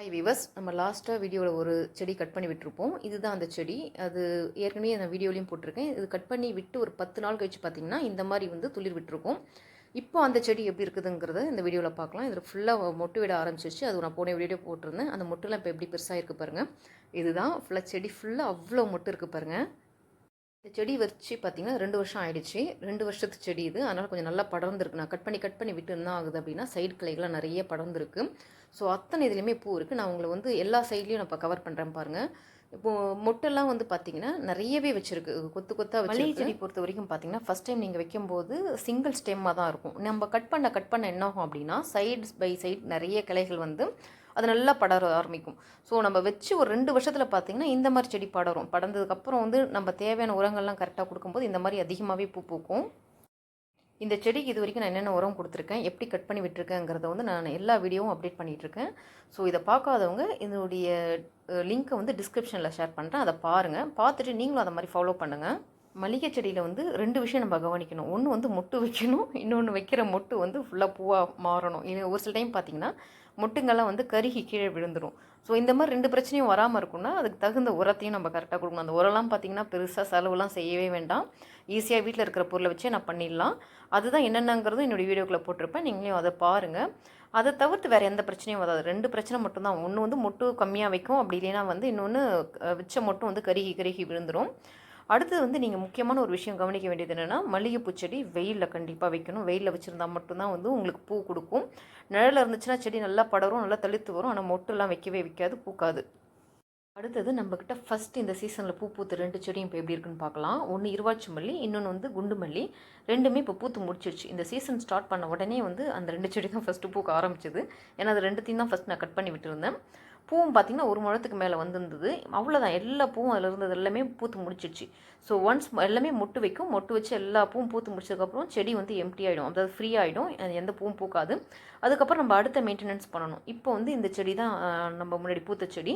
High விவஸ் நம்ம லாஸ்ட்டாக வீடியோவில் ஒரு செடி கட் பண்ணி விட்டுருப்போம். இதுதான் அந்த செடி. அது ஏற்கனவே நான் வீடியோலையும் போட்டிருக்கேன். இது கட் பண்ணி விட்டு ஒரு பத்து நாள் கழிச்சு பார்த்தீங்கன்னா இந்த மாதிரி வந்து துளிர் விட்டுருக்கோம். இப்போ அந்த செடி எப்படி இருக்குதுங்கிறத இந்த வீடியோவில் பார்க்கலாம் இதில் ஃபுல்லாக மொட்டு விட ஆரம்பிச்சிச்சு அது நான் போன வீடியோ போட்டிருந்தேன். அந்த மொட்டுலாம் இப்போ எப்படி பெருசாக இருக்குது பாருங்கள் இதுதான் ஃபுல்லாக செடி ஃபுல்லாக அவ்வளோ மொட்டு இருக்குது பாருங்கள் இந்த செடி வச்சு பார்த்தீங்கன்னா ரெண்டு வருஷம் ஆயிடுச்சு. ரெண்டு வருஷத்து செடி இது. அதனால் கொஞ்சம் நல்லா படர்ந்துருக்கு. நான் கட் பண்ணி கட் பண்ணி விட்டு என்ன ஆகுது அப்படின்னா சைடு கிளைகள்லாம் நிறைய படர்ந்துருக்கு. ஸோ அத்தனை இதுலேயுமே பூ இருக்குது நான் உங்களை வந்து எல்லா சைட்லேயும் நான் இப்போ கவர் பண்ணுறேன் பாருங்கள் இப்போது மொட்டெல்லாம் வந்து பார்த்தீங்கன்னா நிறையவே வச்சுருக்கு. கொத்து கொத்தாக மல்லிகை செடி பொறுத்த வரைக்கும் பார்த்தீங்கன்னா ஃபஸ்ட் டைம் நீங்கள் வைக்கும்போது சிங்கிள் ஸ்டெம்மாக தான் இருக்கும். நம்ம கட் பண்ண கட் பண்ண என்ன ஆகும் அப்படின்னா சைட்ஸ் பை சைட் நிறைய கிளைகள் வந்து அது நல்லா படர ஆரம்பிக்கும். ஸோ நம்ம வச்சு ஒரு ரெண்டு வருஷத்தில் பார்த்தீங்கன்னா இந்த மாதிரி செடி படரும். படர்ந்ததுக்கப்புறம் வந்து நம்ம தேவையான உரங்கள்லாம் கரெக்டாக கொடுக்கும்போது இந்த மாதிரி அதிகமாகவே பூ பூக்கும். இந்த செடிக்கு இது வரைக்கும் நான் என்னென்ன உரம் கொடுத்துருக்கேன் எப்படி கட் பண்ணி விட்டுருக்கேங்கிறத வந்து நான் எல்லா வீடியோவும் அப்டேட் பண்ணிகிட்ருக்கேன் ஸோ இதை பார்க்காதவங்க இதனுடைய லிங்க்கை வந்து டிஸ்கிரிப்ஷனில் ஷேர் பண்ணுறேன் அதை பாருங்கள் பார்த்துட்டு நீங்களும் அதை மாதிரி ஃபாலோ பண்ணுங்கள் மல்லிகை செடியில் வந்து ரெண்டு விஷயம் நம்ம கவனிக்கணும். ஒன்று வந்து மொட்டு வைக்கணும். இன்னொன்று வைக்கிற மொட்டு வந்து ஃபுல்லாக பூவாக மாறணும். இது ஒரு சில டைம் பார்த்திங்கன்னா மொட்டுங்கள்லாம் வந்து கருகி கீழே விழுந்துடும் ஸோ இந்த மாதிரி ரெண்டு பிரச்சனையும் வராமல் இருக்கும்னா அதுக்கு தகுந்த உரத்தையும் நம்ம கரெக்டாக கொடுக்கணும். அந்த உரம்லாம் பார்த்திங்கன்னா பெருசாக செலவுலாம் செய்யவே வேண்டாம். ஈஸியாக வீட்டில் இருக்கிற பொருளை வச்சே நான் பண்ணிடலாம். அதுதான் என்னென்னங்கிறதும் என்னுடைய வீடியோக்குள்ளே போட்டிருப்பேன். நீங்களும் அதை பாருங்கள் அதை தவிர்த்து வேறு எந்த பிரச்சனையும் வராது. ரெண்டு பிரச்சனை மட்டும்தான். ஒன்று வந்து மொட்டு கம்மியாக வைக்கும். அப்படி இல்லைன்னா வந்து இன்னொன்று வச்ச மொட்டும் வந்து கருகி கருகி விழுந்துடும் அடுத்தது வந்து நீங்கள் முக்கியமான ஒரு விஷயம் கவனிக்க வேண்டியது என்னென்னா மல்லிகைப்பூ செடி வெயிலில் கண்டிப்பாக வைக்கணும். வெயிலில் வச்சுருந்தா மட்டும்தான் வந்து உங்களுக்கு பூ கொடுக்கும். நிழலில் இருந்துச்சுன்னா செடி நல்லா படரும் நல்லா தளிர்த்து வரும். ஆனால் மொட்டெல்லாம் வைக்கவே வைக்காது பூக்காது. அடுத்தது நம்மக்கிட்ட ஃபஸ்ட் இந்த சீசனில் பூ பூத்து ரெண்டு செடியும் இப்போ எப்படி இருக்குன்னு பார்க்கலாம். ஒன்று இருவாச்சி மல்லி இன்னொன்று வந்து குண்டு மல்லி. ரெண்டுமே இப்போ பூத்து முடிச்சிருச்சு. இந்த சீசன் ஸ்டார்ட் பண்ண உடனே வந்து அந்த ரெண்டு செடி தான் ஃபஸ்ட்டு பூக்க ஆரம்பிச்சது. ஏன்னா அது ரெண்டுத்தையும் தான் ஃபஸ்ட் நான் கட் பண்ணி விட்டுருந்தேன். பூவும் பார்த்திங்கன்னா ஒரு முழத்துக்கு மேலே வந்திருந்தது. அவ்வளோதான் எல்லா பூவும் அதில் இருந்தது எல்லாமே பூத்து முடிச்சிடுச்சு. ஸோ ஒன்ஸ் எல்லாமே மொட்டு வைக்கும். மொட்டு வச்சு எல்லா பூவும் பூத்து முடிச்சதுக்கப்புறம் செடி வந்து எம்டி ஆகிடும் அதாவது ஃப்ரீ ஆகிடும் எந்த பூவும் பூக்காது. அதுக்கப்புறம் நம்ம அடுத்த மெயின்டெனன்ஸ் பண்ணணும். இப்போ வந்து இந்த செடி தான் நம்ம முன்னாடி பூத்த செடி.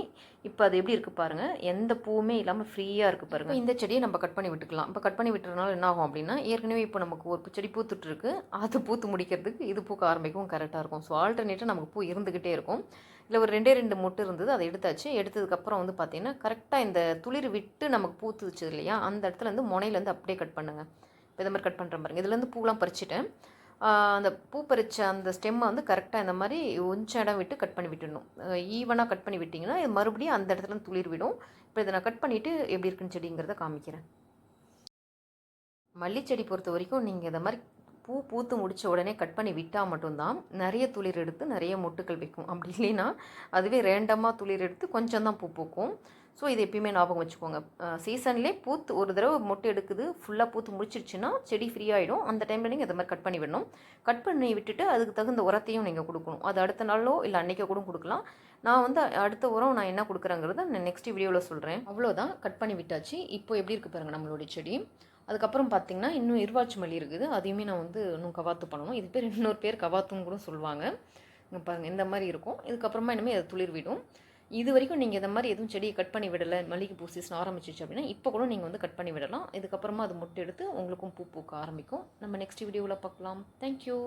இப்போ அது எப்படி இருக்குது பாருங்கள் எந்த பூவுமே இல்லாமல் ஃப்ரீயாக இருக்குது பாருங்கள் இந்த செடியை நம்ம கட் பண்ணி விட்டுக்கலாம். இப்போ கட் பண்ணி விட்டுறதுனால என்ன ஆகும் அப்படின்னா ஏற்கனவே இப்போ நமக்கு ஒரு செடி பூத்துட்ருக்கு அது பூத்து முடிக்கிறதுக்கு இது பூக்க ஆரம்பிக்கும். கரெக்டாக இருக்கும். ஸோ ஆல்டர்னேட்டாக நமக்கு பூ இருந்துக்கிட்டே இருக்கும். இல்லை ஒரு ரெண்டே ரெண்டு மொட்டு இருந்தது அதை எடுத்தாச்சு. எடுத்ததுக்கப்புறம் வந்து பார்த்திங்கன்னா கரெக்டாக இந்த துளிர் விட்டு நமக்கு பூத்துச்சு இல்லையா? அந்த இடத்துல இருந்து முனையிலேருந்து அப்படியே கட் பண்ணுங்கள் இப்போ இந்த மாதிரி கட் பண்ணுற பாருங்க. இதுலேருந்து பூலாம் பறிச்சிட்டேன். அந்த பூ பறித்த அந்த ஸ்டெம்மை வந்து கரெக்டாக இந்த மாதிரி கொஞ்சம் இடம் விட்டு கட் பண்ணி விட்டுடணும். ஈவனாக கட் பண்ணி விட்டிங்கன்னா மறுபடியும் அந்த இடத்துல துளிர் விடும். இப்போ இதை நான் கட் பண்ணிவிட்டு எப்படி இருக்குன்னு செடிங்கிறத காமிக்கிறேன். மல்லிச்செடி பொறுத்த வரைக்கும் நீங்கள் இதை மாதிரி பூ பூத்து முடித்த உடனே கட் பண்ணி விட்டால் மட்டும்தான் நிறைய துளிர் எடுத்து நிறைய மொட்டுக்கள் வைக்கும். அப்படி இல்லைன்னா அதுவே ரேண்டமாக துளிர் எடுத்து கொஞ்சம் தான் பூ பூக்கும். ஸோ இது எப்பயுமே ஞாபகம் வச்சுக்கோங்க. சீசன்லேயே பூத்து ஒரு தடவை மொட்டை எடுக்குது ஃபுல்லாக பூத்து முடிச்சிருச்சுன்னா செடி ஃப்ரீ ஆகிடும் அந்த டைமில் நீங்கள் இதை மாதிரி கட் பண்ணி விடணும். கட் பண்ணி விட்டுட்டு அதுக்கு தகுந்த உரத்தையும் நீங்கள் கொடுக்கணும். அது அடுத்த நாளோ இல்லை அன்றைக்கோ கூட கொடுக்கலாம். நான் வந்து அடுத்த உரம் நான் என்ன கொடுக்குறேங்கிறத நான் நெக்ஸ்ட் வீடியோவில் சொல்கிறேன் அவ்வளோதான் கட் பண்ணி விட்டாச்சு. இப்போ எப்படி இருக்குது பாருங்கள் நம்மளுடைய செடி. அதுக்கப்புறம் பார்த்திங்கன்னா இன்னும் இருவாச்சி மல்லி இருக்குது. அதையுமே நான் வந்து இன்னும் கவாத்து பண்ணணும். இது பேர் இன்னொரு பேர் கவாத்துன்னு கூட சொல்லுவாங்க. இங்கே பாருங்கள் இந்த மாதிரி இருக்கும். இதுக்கப்புறமா இனிமேல் அது துளிர் விடும். இது வரைக்கும் நீங்கள் இந்த மாதிரி எதுவும் செடியை கட் பண்ணி விடலை மல்லிகை பூ சீசன் ஆரம்பிச்சிச்சு அப்படின்னா இப்போ கூட நீங்கள் வந்து கட் பண்ணி விடலாம். இதுக்கப்புறமா அது முட்டை எடுத்து உங்களுக்கும் பூ பூக்க ஆரம்பிக்கும். நம்ம நெக்ஸ்ட் வீடியோவில் பார்க்கலாம். தேங்க்யூ